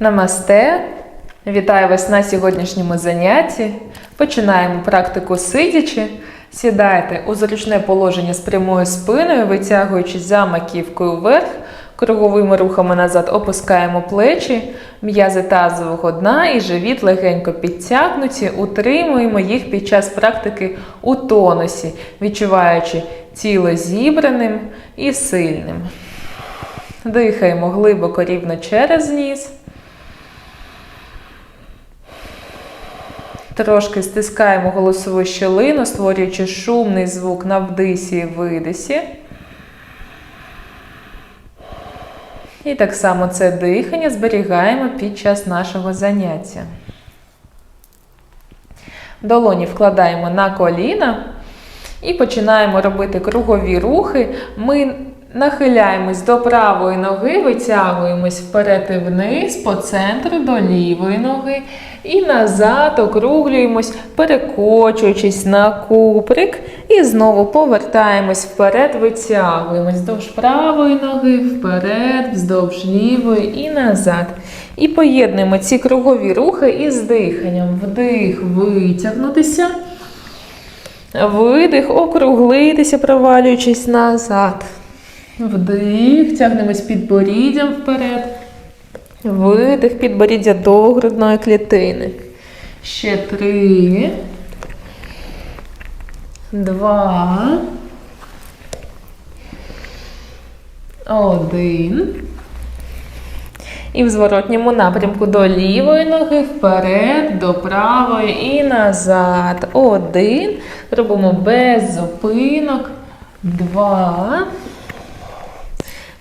Намасте! Вітаю вас на сьогоднішньому занятті. Починаємо практику сидячи. Сідайте у зручне положення з прямою спиною, витягуючись за маківкою вверх, круговими рухами назад опускаємо плечі, м'язи тазового дна і живіт легенько підтягнуті, утримуємо їх під час практики у тонусі, відчуваючи тіло зібраним і сильним. Дихаємо глибоко рівно через ніс. Трошки стискаємо голосову щелину, створюючи шумний звук на вдисі і видисі. І так само це дихання зберігаємо під час нашого заняття. Долоні вкладаємо на коліна і починаємо робити кругові рухи. Ми нахиляємось до правої ноги, витягуємось вперед і вниз, по центру до лівої ноги. І назад округлюємось, перекочуючись на куприк. І знову повертаємось вперед, витягуємось вздовж правої ноги, вперед, вздовж лівої і назад. І поєднуємо ці кругові рухи із диханням. Вдих, витягнутися. Видих, округлитися, провалюючись назад. Вдих, тягнемось підборіддям вперед. Видих, підборіддя до грудної клітини. Ще три. Два. Один. І в зворотньому напрямку до лівої ноги, вперед, до правої і назад. Один. Робимо без зупинок. Два.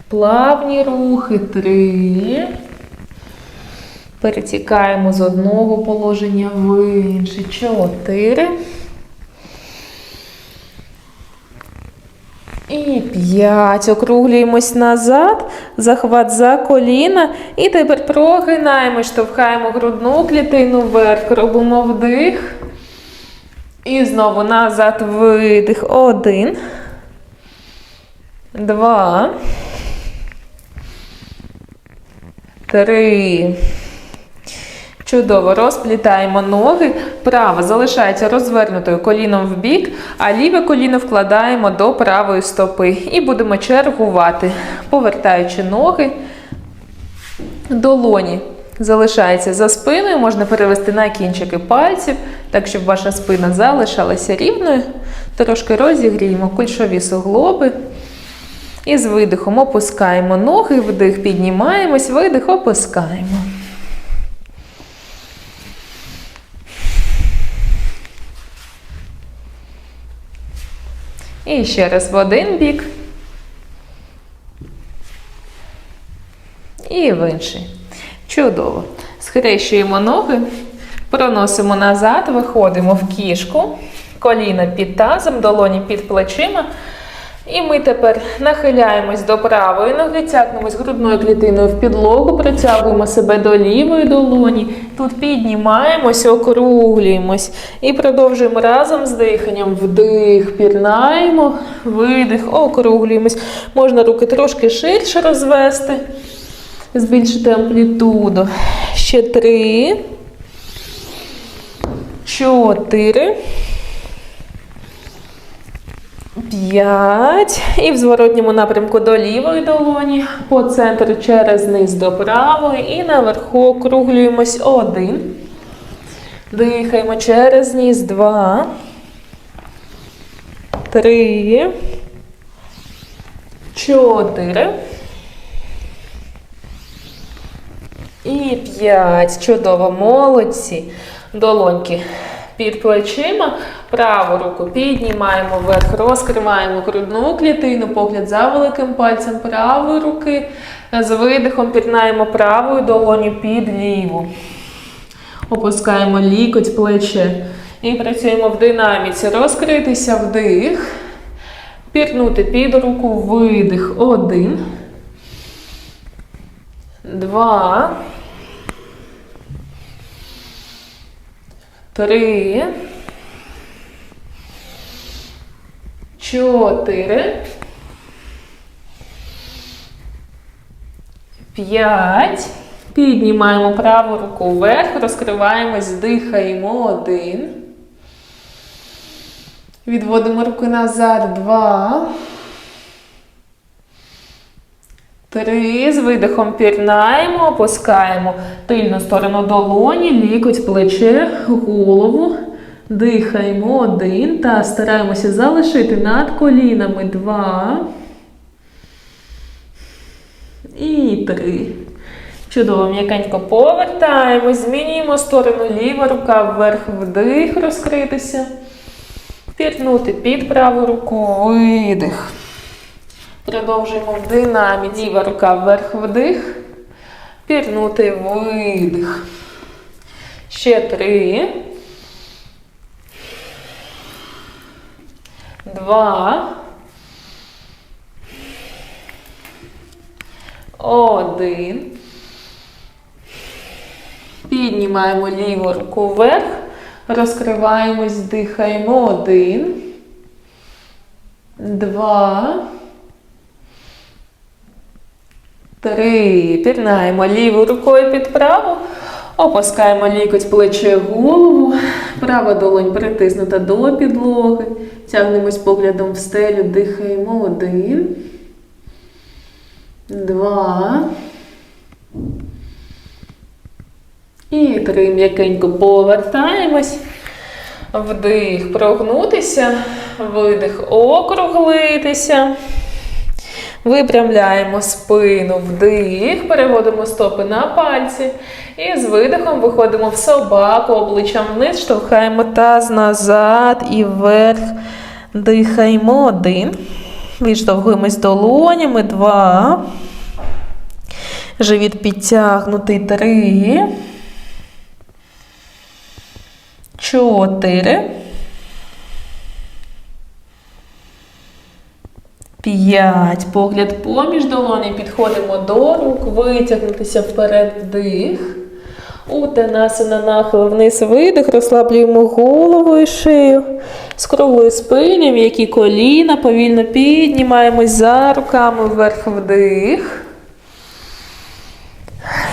Плавні рухи. Три. Перетікаємо з одного положення в інше. Чотири. І п'ять. Округлюємось назад. Захват за коліна. І тепер прогинаємо, штовхаємо грудну клітину вверх. Робимо вдих. І знову назад видих. Один. Два. Три. Чудово, розплітаємо ноги. Права залишається розвернутою коліном в бік, а ліве коліно вкладаємо до правої стопи. І будемо чергувати, повертаючи ноги. Долоні залишається за спиною, можна перевести на кінчики пальців, так щоб ваша спина залишалася рівною. Трошки розігріємо кульшові суглоби. І з видихом опускаємо ноги, вдих, піднімаємось, видих, опускаємо. І ще раз в один бік. І в інший. Чудово. Схрещуємо ноги, проносимо назад, виходимо в кішку, коліна під тазом, долоні під плечима. І ми тепер нахиляємось до правої ноги, тягнемось грудною клітиною в підлогу, притягуємо себе до лівої долоні. Тут піднімаємось, округлюємось. І продовжуємо разом з диханням. Вдих, пірнаємо, видих, округлюємось. Можна руки трошки ширше розвести, збільшити амплітуду. Ще три. Чотири. П'ять. І в зворотньому напрямку до лівої долоні. По центру через низ до правої. І наверху округлюємось. Один. Дихаємо через ніс. Два. Три. Чотири. І п'ять. Чудово, молодці. Долоньки під плечима. Праву руку піднімаємо вверх, розкриваємо грудну клітину, погляд за великим пальцем правої руки. З видихом пірнаємо правою долоню під ліву. Опускаємо лікоть, плече. І працюємо в динаміці. Розкритися вдих. Пірнути під руку, видих. Один. Два. Три. Чотири. П'ять. Піднімаємо праву руку вверх, розкриваємось, дихаємо. Один. Відводимо руки назад. Два. Три. З видихом пірнаємо, опускаємо тильну сторону долоні, лікоть, плече, голову. Дихаємо один. Та стараємося залишити над колінами. Два. І три. Чудово, м'якенько повертаємось, змінюємо сторону ліва рука вверх вдих, розкритися. Пірнути під праву руку, видих. Продовжуємо в динаміці. Ліва рука вверх вдих. Пірнути видих. Ще три. Два. Один. Піднімаємо ліву руку вверх. Розкриваємось, дихаємо. Один. Два. Три. Пірнаємо лівою рукою під праву. Опускаємо лікоть плече голову. Права долонь притиснута до підлоги. Тягнемось поглядом в стелю. Дихаємо. Один. Два. І три. М'якенько повертаємось. Вдих, прогнутися. Видих, округлитися. Випрямляємо спину, вдих, переводимо стопи на пальці. І з видихом виходимо в собаку, обличчям вниз, штовхаємо таз назад і вверх. Дихаємо один. Відштовхуємось долонями. Два. Живіт підтягнутий. Три. Чотири. П'ять. Погляд поміж долоні. Підходимо до рук. Витягнутися вперед вдих. Утанасана нахил вниз видих. Розслаблюємо голову і шию. З круглою спиною, м'які коліна. Повільно піднімаємось за руками вверх вдих.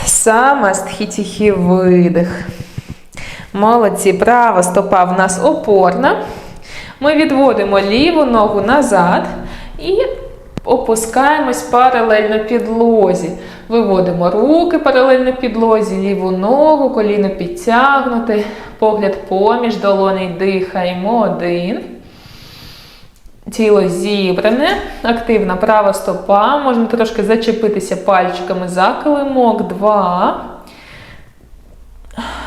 Самастхітіхі видих. Молодці, права стопа в нас опорна. Ми відводимо ліву ногу назад і опускаємось паралельно підлозі. Виводимо руки паралельно підлозі, ліву ногу, коліно підтягнути, погляд поміж долоней, дихаємо один. Тіло зібране, активна права стопа. Можна трошки зачепитися пальчиками за килимок. Два.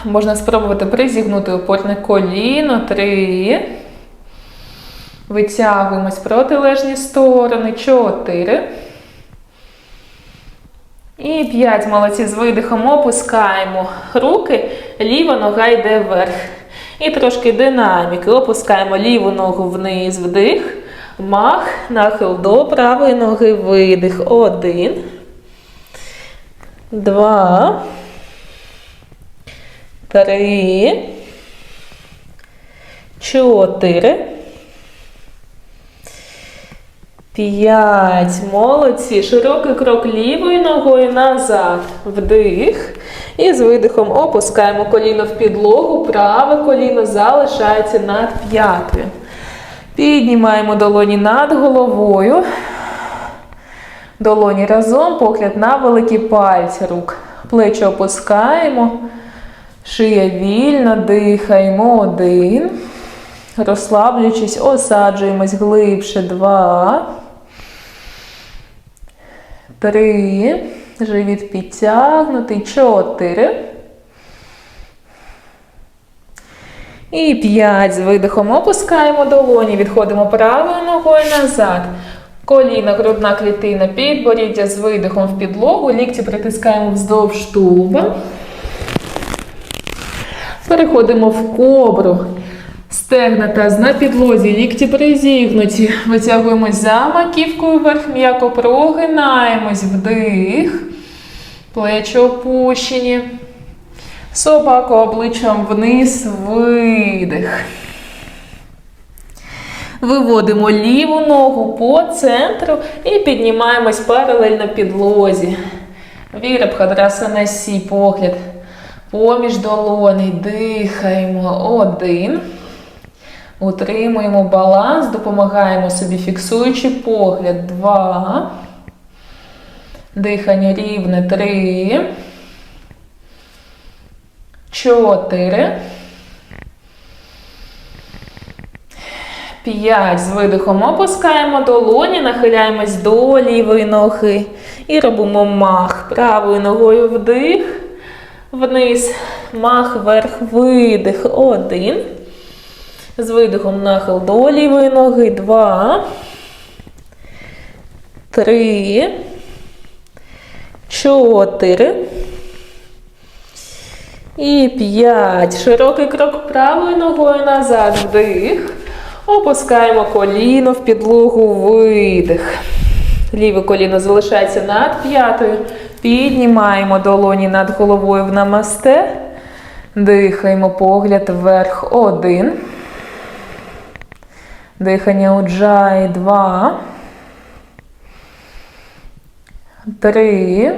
Можна спробувати призігнути опорне коліно. Три. Витягуємось протилежні сторони. Чотири. І п'ять. Молодці. З видихом опускаємо руки. Ліва нога йде вверх. І трошки динаміки. Опускаємо ліву ногу вниз, вдих. Мах, нахил до правої ноги, видих. Один. Два. Три. Чотири. П'ять. Молодці. Широкий крок лівою ногою назад. Вдих. І з видихом опускаємо коліно в підлогу. Праве коліно залишається над п'ятою. Піднімаємо долоні над головою. Долоні разом, погляд на великі пальці рук. Плечі опускаємо. Шия вільно, дихаємо. Один. Розслаблюючись, осаджуємось глибше. Два. Три. Живіт підтягнутий. Чотири. І п'ять. З видихом опускаємо долоні. Відходимо правою ногою назад. Коліна, грудна клітина, підборіддя з видихом в підлогу. Лікті притискаємо вздовж тулуба. Переходимо в кобру. Стегна таз на підлозі, лікті призігнуті. Витягуємось за маківкою вверх, м'яко прогинаємось, вдих. Плечі опущені. Собака обличчям вниз, видих. Виводимо ліву ногу по центру і піднімаємось паралельно підлозі. Вірабхадрасана Сі, погляд поміж долоней. Дихаємо. Один. Утримуємо баланс, допомагаємо собі, фіксуючи погляд. Два. Дихання рівне. Три. Чотири. П'ять. З видихом опускаємо долоні, нахиляємось до лівої ноги. І робимо мах. Правою ногою вдих. Вниз. Мах вверх. Видих. Один. З видихом нахил до лівої ноги. Два. Три. Чотири. І п'ять. Широкий крок правою ногою назад. Вдих. Опускаємо коліно в підлогу. Видих. Ліве коліно залишається над п'ятою. Піднімаємо долоні над головою в намасте. Дихаємо погляд вверх. Один. Дихання уджай. Два. Три.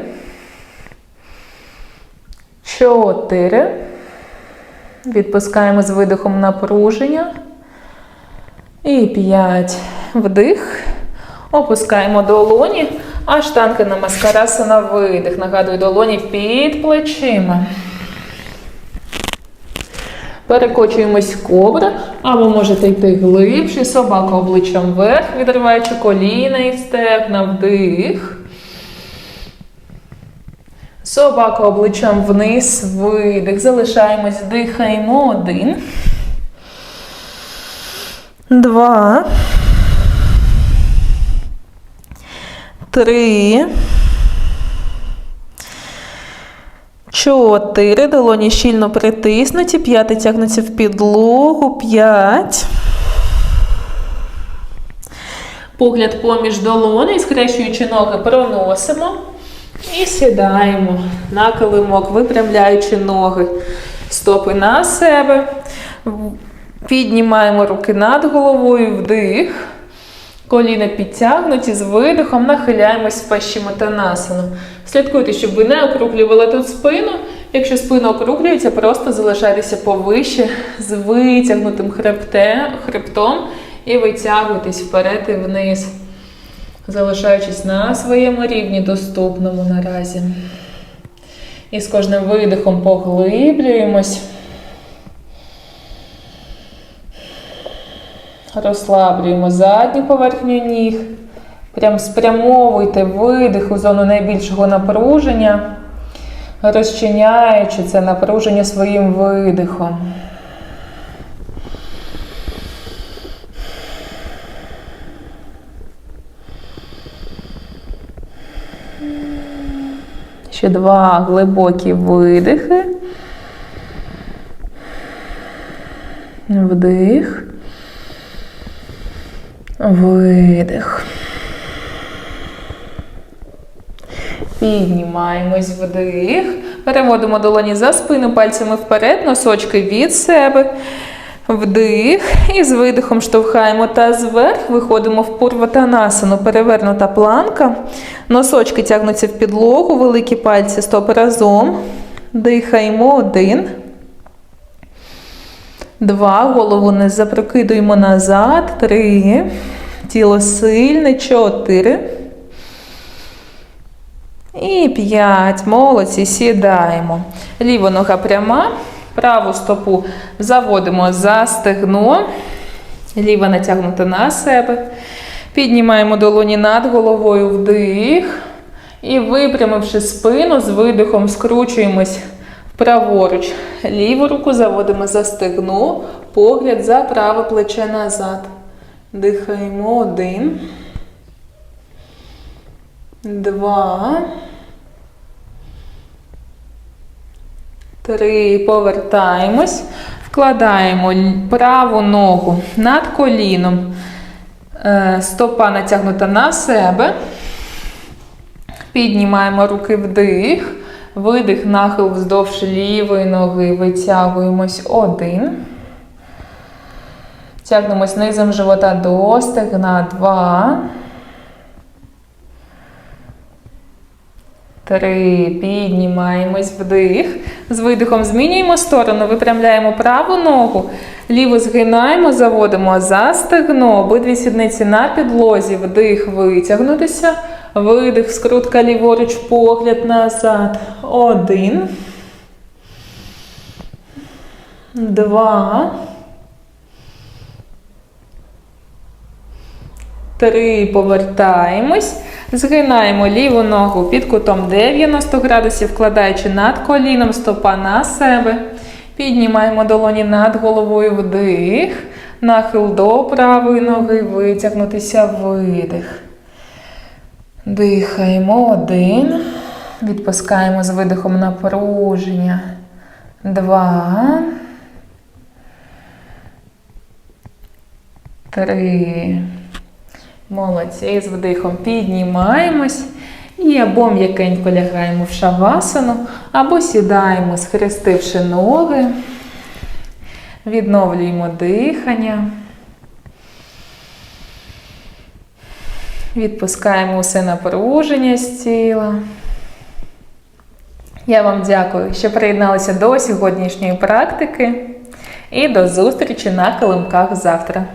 Чотири. Відпускаємо з видихом напруження. І п'ять. Вдих. Опускаємо долоні. Аштанка на маскараса на видих. Нагадую, долоні під плечима. Перекочуємось кобра, або можете йти глибше, собака обличчям вверх, відриваючи коліна і стегна. Вдих. Собака обличчям вниз, видих. Залишаємось, дихаємо. Один. Два. Три. Чотири. Долоні щільно притиснуті. П'яти тягнуться в підлогу. П'ять. Погляд поміж долоней, скрещуючи ноги, проносимо. І сідаємо на килимок, випрямляючи ноги. Стопи на себе. Піднімаємо руки над головою, вдих. Коліна підтягнуті з видихом, нахиляємось в пащиматанасану. Слідкуйте, щоб ви не округлювали тут спину. Якщо спина округлюється, просто залишайтеся повище з витягнутим хребте, хребтом і витягуйтесь вперед і вниз, залишаючись на своєму рівні, доступному наразі. І з кожним видихом поглиблюємось. Розслаблюємо задню поверхню ніг. Прям спрямовуйте видих у зону найбільшого напруження, розчиняючи це напруження своїм видихом. Ще два глибокі видихи. Вдих. Видих. Піднімаємось вдих. Переводимо долоні за спину, пальцями вперед, носочки від себе. Вдих. І з видихом штовхаємо таз вверх, виходимо в пурватанасану, перевернута планка. Носочки тягнуться в підлогу, великі пальці стопи разом. Дихаємо один. Два. Голову не запрокидуємо назад. Три. Тіло сильне. Чотири. І п'ять. Молодці. Сідаємо. Ліва нога пряма. Праву стопу заводимо за стегно. Ліва натягнута на себе. Піднімаємо долоні над головою вдих. І випрямивши спину, з видихом скручуємось праворуч. Ліву руку заводимо за стегно, погляд за праве плече назад. Дихаємо один. Два. Три. Повертаємось. Вкладаємо праву ногу над коліном. Е, стопа натягнута на себе. Піднімаємо руки вдих. Видих, нахил вздовж лівої ноги. Витягуємось один. Тягнемось низом живота до стегна. Два. Три. Піднімаємось вдих. З видихом змінюємо сторону, випрямляємо праву ногу. Ліву згинаємо, заводимо за стегно, обидві сідниці на підлозі. Вдих, витягнутися. Видих, скрутка ліворуч, погляд назад. Один. Два. Три. Повертаємось. Згинаємо ліву ногу під кутом 90 градусів, вкладаючи над коліном стопа на себе. Піднімаємо долоні над головою вдих. Нахил до правої ноги, витягнутися видих. Дихаємо один. Відпускаємо з видихом напруження. Два. Три. Молодці. З вдихом піднімаємось. І або м'якенько лягаємо в шавасану, або сідаємо, схрестивши ноги. Відновлюємо дихання. Відпускаємо усе напруження з тіла. Я вам дякую, що приєдналися до сьогоднішньої практики. І до зустрічі на килимках завтра.